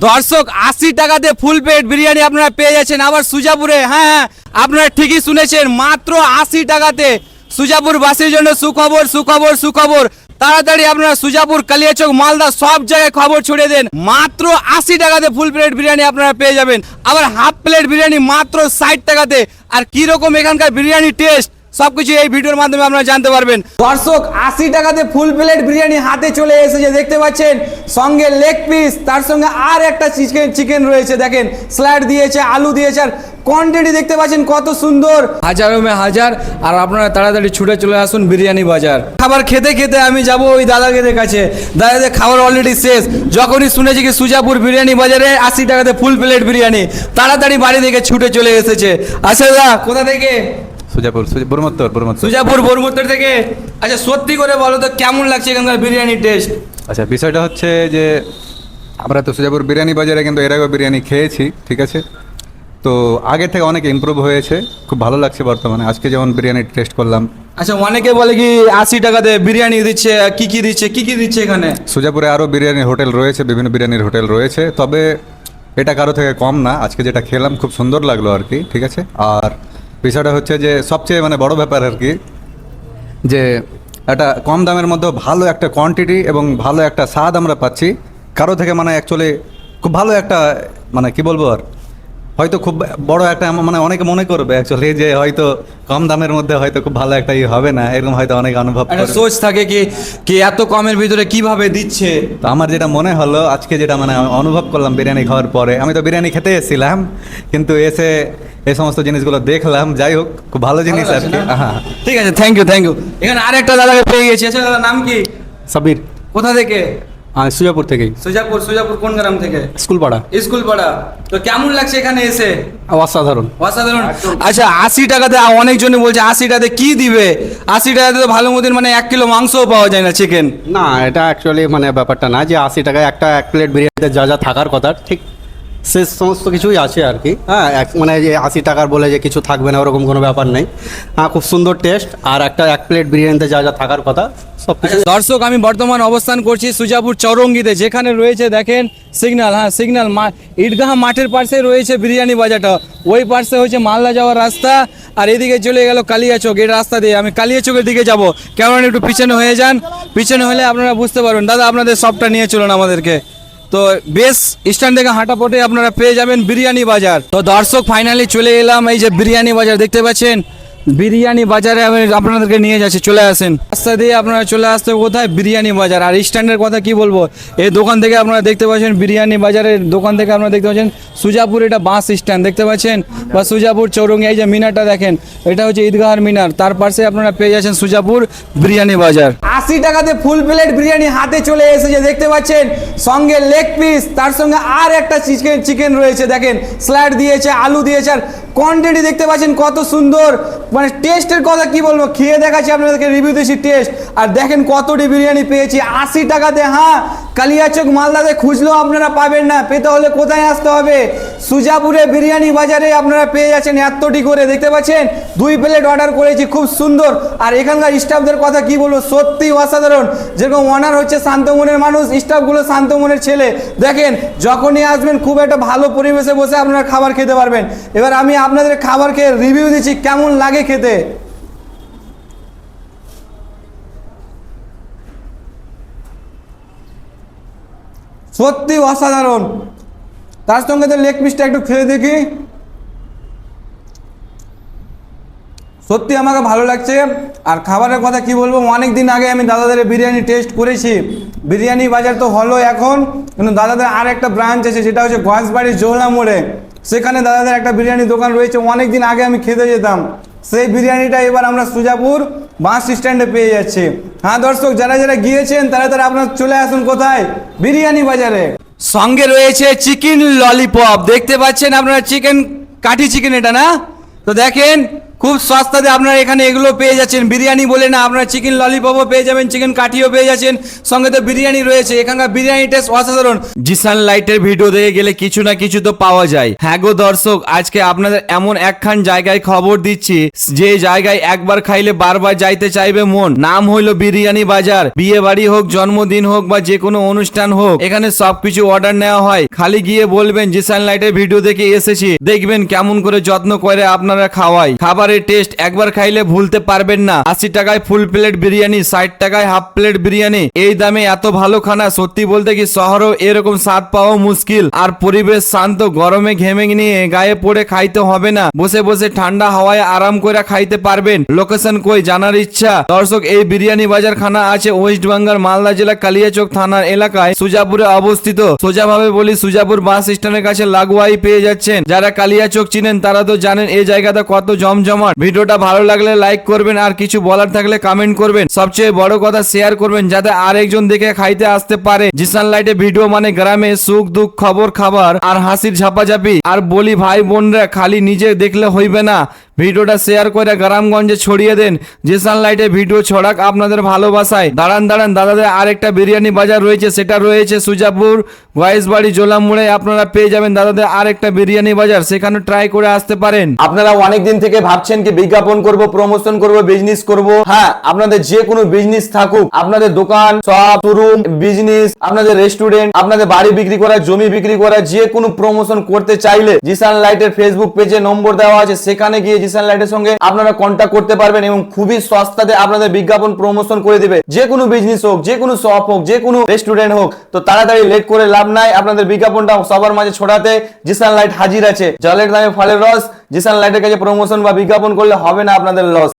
দর্শক, আশি টাকাতে ফুল প্লেট বিরিয়ানি আপনারা পেয়ে যাচ্ছেন আবার সুজাপুরে। হ্যাঁ হ্যাঁ আপনারা ঠিকই শুনেছেন, মাত্র আশি টাকাতে সুজাপুর বাসীর জন্য সুখবর সুখবর সুখবর। তাড়াতাড়ি আপনারা সুজাপুর, কালিয়াচক, মালদা সব জায়গায় খবর ছড়িয়ে দেন। মাত্র আশি টাকাতে ফুল প্লেট বিরিয়ানি আপনারা পেয়ে যাবেন। আবার হাফ প্লেট বিরিয়ানি মাত্র ষাট টাকাতে। আর কি রকম এখানকার বিরিয়ানি টেস্ট সবকিছু এই ভিডিওর মাধ্যমে আপনারা জানতে পারবেন। দর্শক, আশি টাকাতে ফুল প্লেট বিরিয়ানি হাতে চলে এসেছে, দেখতে পাচ্ছেন? সঙ্গে লেগ পিস তার সঙ্গে আর একটা চিকেন চিকেন রয়েছে, দেখেন। স্ল্যাড দিয়েছে, আলু দিয়েছে, আর কোয়ান্টিটি দেখতে পাচ্ছেন কত সুন্দর। হাজারো মে হাজার, আর আপনারা তাড়াতাড়ি ছুটে চলে আসুন বিরিয়ানি বাজার। খাবার খেতে খেতে আমি যাব ওই দাদাদের কাছে। দাদাদের খাবার অলরেডি শেষ। যখনই শুনেছি কি সুজাপুর বিরিয়ানি বাজারে আশি টাকাতে ফুল প্লেট বিরিয়ানি, তাড়াতাড়ি বাড়ি থেকে ছুটে চলে এসেছে। আচ্ছা দাদা কোথা থেকে? সুজাপুর সুজা- বুরমত্তর বুরমত্তর সুজাপুর বরমুত্তর থেকে। আচ্ছা সত্যি করে বলো তো কেমন লাগছে এখানকার বিরিয়ানি টেস্ট আচ্ছা বিষয়টা হচ্ছে যে আমরা তো সুজাপুর বিরিয়ানি বাজারে কিন্তু এর আগেও বিরিয়ানি খেয়েছি ঠিক আছে? তো আগে থেকে অনেক ইমপ্রুভ হয়েছে খুব ভালো লাগছে বর্তমানে। আজকে যেমন বিরিয়ানি টেস্ট করলাম। আচ্ছা অনেকে বলে কি আশি টাকাতে বিরিয়ানি দিচ্ছে কি কি দিচ্ছে কি কি দিচ্ছে এখানে? সুজাপুরে আরও বিরিয়ানির হোটেল রয়েছে বিভিন্ন বিরিয়ানির হোটেল রয়েছে তবে এটা কারও থেকে কম না। আজকে যেটা খেলাম খুব সুন্দর লাগল আর কি ঠিক আছে? আর বিষয়টা হচ্ছে যে সবচেয়ে মানে বড় ব্যাপার আর কি যে একটা কম দামের মধ্যে ভালো একটা কোয়ান্টিটি এবং ভালো একটা স্বাদ আমরা পাচ্ছি। কারও থেকে মানে অ্যাকচুয়ালি খুব ভালো একটা মানে কি বলব আর হয়তো খুব বড় একটা মানে অনেকে মনে করবে অ্যাকচুয়ালি যে হয়তো কম দামের মধ্যে হয়তো খুব ভালো একটা ই হবে না এরকম হয়তো অনেক অনুভব সোচ থাকে কি কি এত কমের ভিতরে কীভাবে দিচ্ছে? তো আমার যেটা মনে হলো আজকে যেটা মানে অনুভব করলাম বিরিয়ানি খাওয়ার পরে আমি তো বিরিয়ানি খেতে এসেছিলাম কিন্তু এসে এই সমস্ত জিনিসগুলো দেখলাম যাই হোক খুব ভালো জিনিস আর কি। হ্যাঁ। ঠিক আছে থ্যাংক ইউ থ্যাংক ইউ এখানে আরেকটা দাদাকে পেয়ে গেছি আচ্ছা দাদার নাম কি? সাবির কোথা থেকে? সুজাপুর থেকেই। সুজাপুর সুজাপুর কোন গ্রাম থেকে? স্কুল পাড়া স্কুল পাড়া। তো কেমন লাগছে এখানে এসে? অসাধারণ। অসাধারণ। আচ্ছা আশি টাকাতে অনেকজনই বলছে আশি টাকাতে কি দিবে? আশি টাকাতে তো ভালো মতন মানে এক কিলো মাংসও পাওয়া যায় না চিকেন না এটা অ্যাকচুয়ালি মানে ব্যাপারটা না যে আশি টাকায় একটা এক প্লেট বিরিয়ানিতে যা যা থাকার কথা ঠিক সে সমস্ত কিছুই আছে আর কি। হ্যাঁ এক মানে যে আশি টাকার বলে যে কিছু থাকবে না, ওরকম কোনো ব্যাপার নেই। হ্যাঁ খুব সুন্দর টেস্ট আর একটা এক প্লেট বিরিয়ানিতে যা যা থাকার কথা, সব কিছু। দর্শক, আমি বর্তমান অবস্থান করছি সুজাপুর চৌরঙ্গিতে, যেখানে রয়েছে দেখেন সিগনাল হ্যাঁ সিগনাল মা ঈদগাহ মাঠের পাশে রয়েছে বিরিয়ানি বাজারটা। ওই পাশে হচ্ছে মালদা যাওয়ার রাস্তা আর এদিকে চলে গেল কালিয়াচক। এই রাস্তা দিয়ে আমি কালিয়াচকের দিকে যাব। কেমন একটু পিছনে হয়ে যান। পিছনে হলে আপনারা বুঝতে পারবেন। দাদা, আপনাদের সবটা নিয়ে চলুন আমাদেরকে। তো বেশ, স্ট্যান্ড থেকে হাঁটা পথে আপনারা পেয়ে যাবেন বিরিয়ানি বাজার। তো দর্শক ফাইনালি চলে এলাম, এই যে বিরিয়ানি বাজার দেখতে পাচ্ছেন। বিরিয়ানি বাজারে আমি আপনাদেরকে নিয়ে যাচ্ছি, চলে আসেন। রাস্তা দিয়ে আপনারা চলে আসতে কোথায়? বিরিয়ানি বাজার। আর স্ট্যান্ডের কথা কি বলব? এই দোকান থেকে আপনারা দেখতে পাচ্ছেন বিরিয়ানি বাজারের দোকান থেকে আপনারা দেখতে পাচ্ছেন সুজাপুর, এটা বাস স্ট্যান্ড। দেখতে পাচ্ছেন? বা সুজাপুর চৌরঙ্গি, এই যে মিনারটা দেখেন, এটা হচ্ছে ঈদগাহার মিনার। তার পাশে আপনারা পেয়ে যাচ্ছেন সুজাপুর বিরিয়ানি বাজার। আশি টাকাতে ফুল প্লেট বিরিয়ানি হাতে চলে এসেছে, দেখতে পাচ্ছেন? সঙ্গে লেগ পিস, তার সঙ্গে আর একটা চিকেন চিকেন রয়েছে, দেখেন। স্ল্যাড দিয়েছে, আলু দিয়েছে, আর কোয়ান্টিটি দেখতে পাচ্ছেন কত সুন্দর। মানে টেস্টের কথা কি বলব? খেয়ে দেখাচ্ছি আপনাদেরকে রিভিউ দিয়েছি টেস্ট আর দেখেন কতটি বিরিয়ানি পেয়েছি। আশি টাকাতে হ্যাঁ? কালিয়াচক মালদাতে খুঁজলেও আপনারা পাবেন না। পেতে হলে কোথায় আসতে হবে? সুজাপুরে বিরিয়ানি বাজারে আপনারা পেয়ে যাচ্ছেন এতটি করে, দেখতে পাচ্ছেন? দুই প্লেট অর্ডার করেছি, খুব সুন্দর। আর এখানকার স্টাফদের কথা কি বলব? সত্যি অসাধারণ। যেরকম ওনার হচ্ছে শান্ত মনের মানুষ স্টাফগুলো শান্ত মনের ছেলে। দেখেন, যখনই আসবেন, খুব একটা ভালো পরিবেশে বসে আপনারা খাবার খেতে পারবেন। এবার আমি আপনাদের খাবার খেয়ে রিভিউ দিচ্ছি, কেমন লাগে খেতে। সত্যি অসাধারণ। তার সঙ্গে তো লেগ পিসটা একটু খেয়ে দেখি। সত্যি আমাকে ভালো লাগছে। আর খাবারের কথা কি বলব? অনেক দিন আগে আমি দাদাদের বিরিয়ানি টেস্ট করেছি। বিরিয়ানি বাজার তো হলো এখন, কিন্তু দাদাদের আর একটা ব্রাঞ্চ আছে, সেটা হচ্ছে গঞ্জবাড়ির জোহলা মোড়ে। সেখানে দাদাদের একটা বিরিয়ানি দোকান রয়েছে। অনেক দিন আগে আমি খেতে যেতাম। সেই বিরিয়ানিটা এবার আমরা সুজাপুর বাস স্ট্যান্ডে পেয়ে যাচ্ছি। হ্যাঁ দর্শক, যারা যারা গিয়েছেন, তারা তারা আপনার চলে আসুন কোথায়? বিরিয়ানি বাজারে। সঙ্গে রয়েছে চিকেন ললিপপ। দেখতে পাচ্ছেন আপনারা, চিকেন, কাঠি চিকেন এটা না? তো দেখেন খুব সস্তাতে আপনারা এখানে এগুলো পেয়ে যাচ্ছেন। বিরিয়ানি বলে না, আপনারা চিকেন ললিপপও পেয়ে যাবেন চিকেন কাঠিও পেয়ে যাচ্ছেন। সঙ্গে তো বিরিয়ানি রয়েছে, এখানকার বিরিয়ানি টেস্ট অসাধারণ। জিসান লাইটের ভিডিও দেখে গেলে কিছু না কিছু তো পাওয়া যায়। হ্যাঁ গো দর্শক, আজকে আপনাদের এমন একখান জায়গায় খবর দিচ্ছি, যে জায়গায় একবার খাইলে বারবার যাইতে চাইবে মন। নাম হইল বিরিয়ানি বাজার। বিয়ে বাড়ি হোক, জন্মদিন হোক বা যে কোনো অনুষ্ঠান হোক, এখানে সবকিছু অর্ডার নেওয়া হয়। খালি গিয়ে বলবেন, জিসান লাইটের ভিডিও দেখে এসেছি। দেখবেন কেমন করে যত্ন করে আপনারা খাওয়াই। খাবারের টেস্ট একবার খাইলে ভুলতে পারবেন না। আশি টাকায় ফুল প্লেট বিরিয়ানি, ষাট টাকায় হাফ প্লেট বিরিয়ানি। এই দামে এত ভালো খানা, সত্যি বলতে কি শহরেও এরকম স্বাদ পাওয়া মুশকিল। আর পরিবেশ শান্ত, গরমে ঘেমে নিয়ে গায়ে পড়ে খাইতে হবে না। বসে বসে ঠান্ডা হাওয়ায় আরাম করে খাইতে পারবেন। লোকেশন কই জানার ইচ্ছা? দর্শক, এই বিরিয়ানি বাজার খানা আছে ওয়েস্ট বেঙ্গল মালদা জেলা, কালিয়াচক থানার এলাকায়। সুজাপুরে অবস্থিত। সোজাভাবে বলি, সুজাপুর বাস স্ট্যান্ডের কাছে লাগোয়াই পেয়ে যাচ্ছেন। যারা কালিয়াচক চিনেন, তারা তো জানেন, এই জায়গাটা কত জমজমাট ভিডিওটা ভালো লাগলে লাইক করবেন, আর কিছু বলার থাকলে কমেন্ট করবেন। সবচেয়ে বড় কথা শেয়ার করবেন, যাতে আরেকজন দেখে খাইতে আসতে পারে। জিসান লাইটে ভিডিও মানে গ্রামে সুখ, দুঃখ, খবর, খাবার, আর হাসির ঝাপাঝাপি। আর বলি ভাই বোনরা খালি নিজে দেখলে হইবে না। ভিডিওটা শেয়ার করে গ্রামগঞ্জে ছড়িয়ে দেন। জিসান লাইটে ভিডিও ছড়াক আপনাদের ভালোবাসায়। দাঁড়ান দাঁড়ান, দাদাদের আরেকটা বিরিয়ানি বাজার রয়েছে, সেটা রয়েছে সুজাপুর, গয়েশবাড়ি জোলাম মোড়ে আপনারা পেয়ে যাবেন দাদাদের আরেকটা বিরিয়ানি বাজার। সেখানে ট্রাই করে আসতে পারেন। আপনারা অনেক দিন থেকে ভাবছেন কি, বিজ্ঞাপন করব প্রমোশন করব বিজনেস করব? হ্যাঁ আপনাদের যে কোনো বিজনেস থাকুক। আপনাদের দোকান শপ শোরুম বিজনেস আপনাদের রেস্টুরেন্ট আপনাদের বাড়ি বিক্রি করা, জমি বিক্রি করা, যে কোনো প্রমোশন করতে চাইলে জিসান লাইটের ফেসবুক পেজে নম্বর দেওয়া আছে। সেখানে গিয়ে জিসান লাইটের সঙ্গে আপনারা কন্ট্যাক্ট করতে পারবেন এবং খুবই সস্তাতে আপনাদের বিজ্ঞাপন প্রমোশন করে দিবে। যে কোনো বিজনেস হোক, যে কোনো শপ হোক, যে কোনো রেস্টুরেন্ট হোক, তো তাড়াতাড়ি লেট করে লাভ নাই। আপনাদের বিজ্ঞাপনটা সবার মাঝে ছড়াতে জিসান লাইট হাজির আছে। জলের দামে ফলের রস জিসান লাইটের কাছে প্রমোশন বা বিজ্ঞাপন করলে হবে না আপনাদের লস